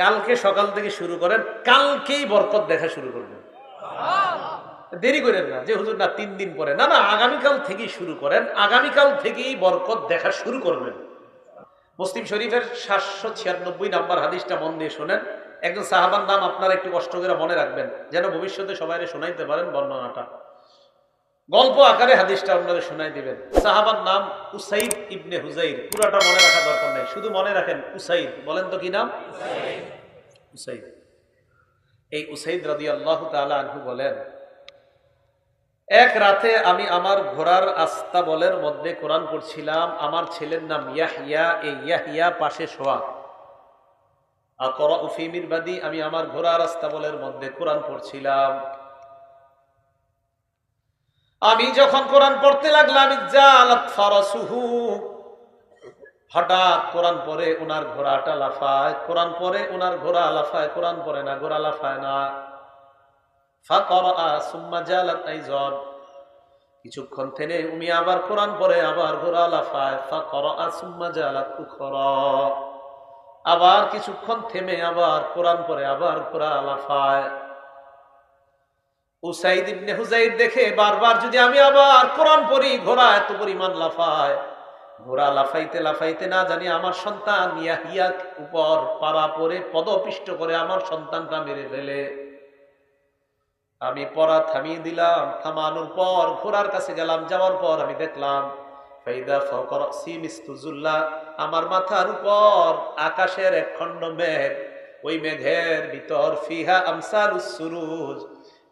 কালকে সকাল থেকে শুরু করেন, কালকেই বরকত দেখা শুরু করবেন। দেরি করেন না, যে হুজুর না, তিন দিন পরে। না না, আগামীকাল থেকেই শুরু করেন, আগামীকাল থেকেই বরকত দেখা শুরু করবেন। মুসলিম শরীফের সাতশো ছিয়ানব্বই নাম্বার হাদিসটা মন দিয়ে শোনেন। একজন সাহাবার নাম আপনারা একটু কষ্ট করে মনে রাখবেন, যেন ভবিষ্যতে সবাই শোনাইতে পারেন বর্ণনাটা। গল্প আকারে হাদিসটা আপনারা শোনাই দিবেন। সাহাবার নাম উসাইদ ইবনে হুজাইর। পুরাটা মনে রাখা দরকার নেই। শুধু মনে রাখেন উসাইদ বলেন তো কি নাম? উসাইদ এই উসাইদ রাদি আল্লাহ আনহু বলেন, এক রাতে আমি আমার ঘোড়ার আস্তা বলের মধ্যে কোরআন পড়ছিলাম। আমার ছেলের নাম ইয়াহিয়া এই ইয়াহিয়া পাশে শোয়া। আকরা উফিমির বাদী আমি আমার ঘোড়ার আস্তা বলের মধ্যে কোরআন পড়ছিলাম। আমি যখন কোরআন পড়তে লাগলাম হঠাৎ কোরআন পরে ওনার ঘোড়াটা লাফায়, কোরআন পরে ওনার ঘোড়া লাফায়, কোরআন পরে না, ঘোড়া লাফায় না। কিছুক্ষণ থেনে উমি আবার কোরআন পরে আবার ঘোড়া লাফায়। আবার কিছুক্ষণ থেমে আবার কোরআন পরে আবার ঘোড়া লাফায়। উসাইদ ইবনে হুজাইর দেখে বারবার যদি আমি আবার কোরআন পড়ি, ঘোড়া এত পরিমাণ লাফায়। ঘোড়া লাফাইতে লাফাইতে না জানি আমার সন্তান ইয়াহিয়া উপর পাড়া পরে পদপিষ্ট করে আমার সন্তানটা মেরে ফেলে। আমি পড়া থামিয়ে দিলাম, থামানোর পর ঘোড়ার কাছে গেলাম, যাওয়ার পর আমি দেখলাম আমার মাথার উপর আকাশের এক খণ্ড মেঘ, ওই মেঘের ভিতর ফিহা আমসাল সুরুজ।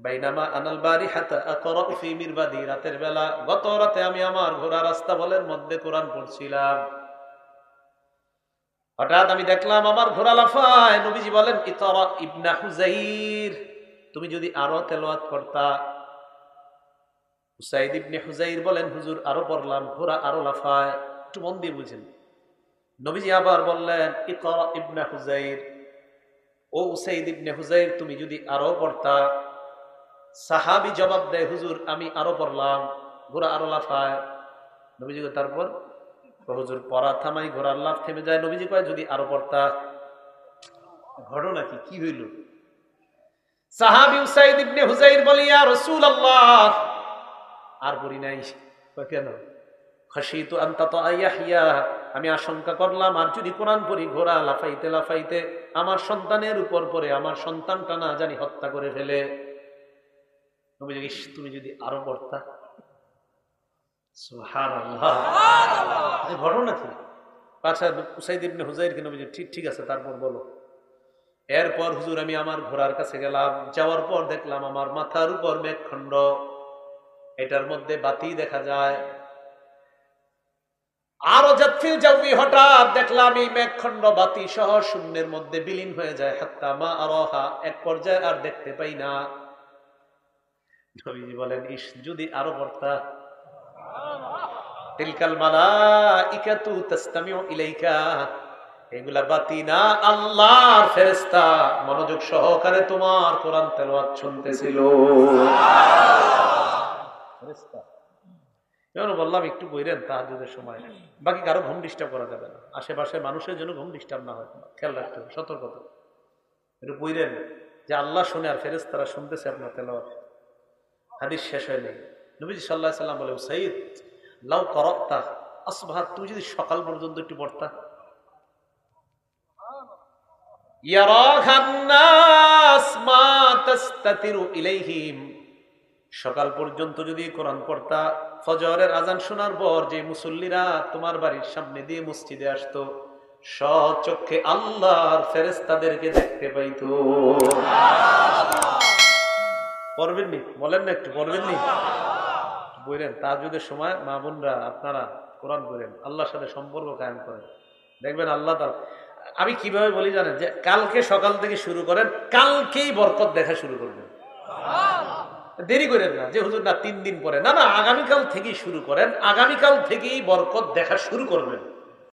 বাইনামা রাতের বেলা, গত আমি আমার ঘোড়া রাস্তা মধ্যে পড়ছিলাম। হঠাৎ আমি দেখলাম আমার ঘোড়া তুমি যদি আরও তেলাওয়াত করতা। হুসাইদ ইবনে হুজাইর বলেন, হুজুর, আরও পড়লাম, ঘোড়া আরও লাফায়। একটু মন দিয়ে বুঝেন। নবীজি আবার বললেন, ইতরা ইবনা হুজাইর। ও উসাইদ ইবনে হুজাইর, তুমি যদি আরও পড়তা। সাহাবি জবাব দেয়, হুজুর, আমি আরও পড়লাম। ঘোড়া আরও লাফায়। নবীজি তারপর? হুজুর, পড়া থামাই ঘোড়ার লাফ থেমে যায়। নবীজি কয়, যদি আরও পড়তা। ঘটনা কি? কি হইল? সাহাবি উসাইদ ইবনে হুজাইর বলে, ইয়া রাসূলুল্লাহ! আর পড়ি নাই। কেন? খাসিতু আনতা তো ইয়াহিয়া আমি আশঙ্কা করলাম, আর যদি কোরআন পড়ি, ঘোড়া লাফাইতে লাফাইতে আমার সন্তানের উপর পরে আমার সন্তানটা না জানি হত্যা করে ফেলে। ইস, তুমি যদি আরও পড়তা। ঘটনা কি? আচ্ছা উসাইদ ইবনে হুজাইরকে নবীজি ঠিক ঠিক আছে তারপর বলো। এরপর হুজুর আমি আমার ঘোড়ার কাছে গেলাম। যাওয়ার পর দেখলাম আমার মাথার উপর মেঘখণ্ড। এটার মধ্যে বাতি দেখা যায়। আরও যাবি হঠাৎ দেখলাম এই মেঘখণ্ড বাতি সহ শূন্যের মধ্যে বিলীন হয়ে যায়। হাত্তা মা আরহা এক পর্যায়ে আর দেখতে পাই না। নবীজি বলেন, ইস, যদি আরও পড়তা তিলকাল মালাইকাতু তাসতামিউ ইলাইকা। এগুলা বাতি না আল্লাহর ফেরেশতা। মনোযোগ সহকারে তোমার কোরআন তেলাওয়াত শুনতেছিল। বললাম, একটু সময়। বাকি কারও ঘুম ডিস্টার্ব করা যাবে না। আশেপাশে মানুষের জন্য ঘুম ডিস্টার্ব না হয়। খেয়াল রাখতে হবে সতর্কতা একটু বইরেন, যে আল্লাহ শুনে আর ফেরেশতারা শুনতেছে আপনার তেলাওয়াত। হাদিস শেষ হয়নি। নবীজি সাল্লাহ সাল্লাম বলে সঈদ লাউ করত্তা, আসবাহ, তুমি যদি সকাল পর্যন্ত একটু পড়তা? সকাল পর্যন্ত যদি কোরআন পড়তা, ফজরের আজান শোনার পর যে মুসল্লিরা তোমার বাড়ির সামনে দিয়ে মসজিদে আসতো সচক্ষে আল্লাহর ফেরেস্তাদেরকে দেখতে পাইতো। পড়বেন নি বলেন না একটু পড়বেন নি বললেন তাজুদের সময় মা বোনরা আপনারা কোরআন বইলেন আল্লাহর সাথে সম্পর্ক কায়েম করেন। দেখবেন আল্লাহ তার আমি কীভাবে বলি জানেন যে, কালকে সকাল থেকে শুরু করেন, কালকেই বরকত দেখা শুরু করবেন। দেরি করেন না, যে হুজুর না তিন দিন পরে, না না, আগামীকাল থেকেই শুরু করেন, আগামীকাল থেকেই বরকত দেখা শুরু করবেন।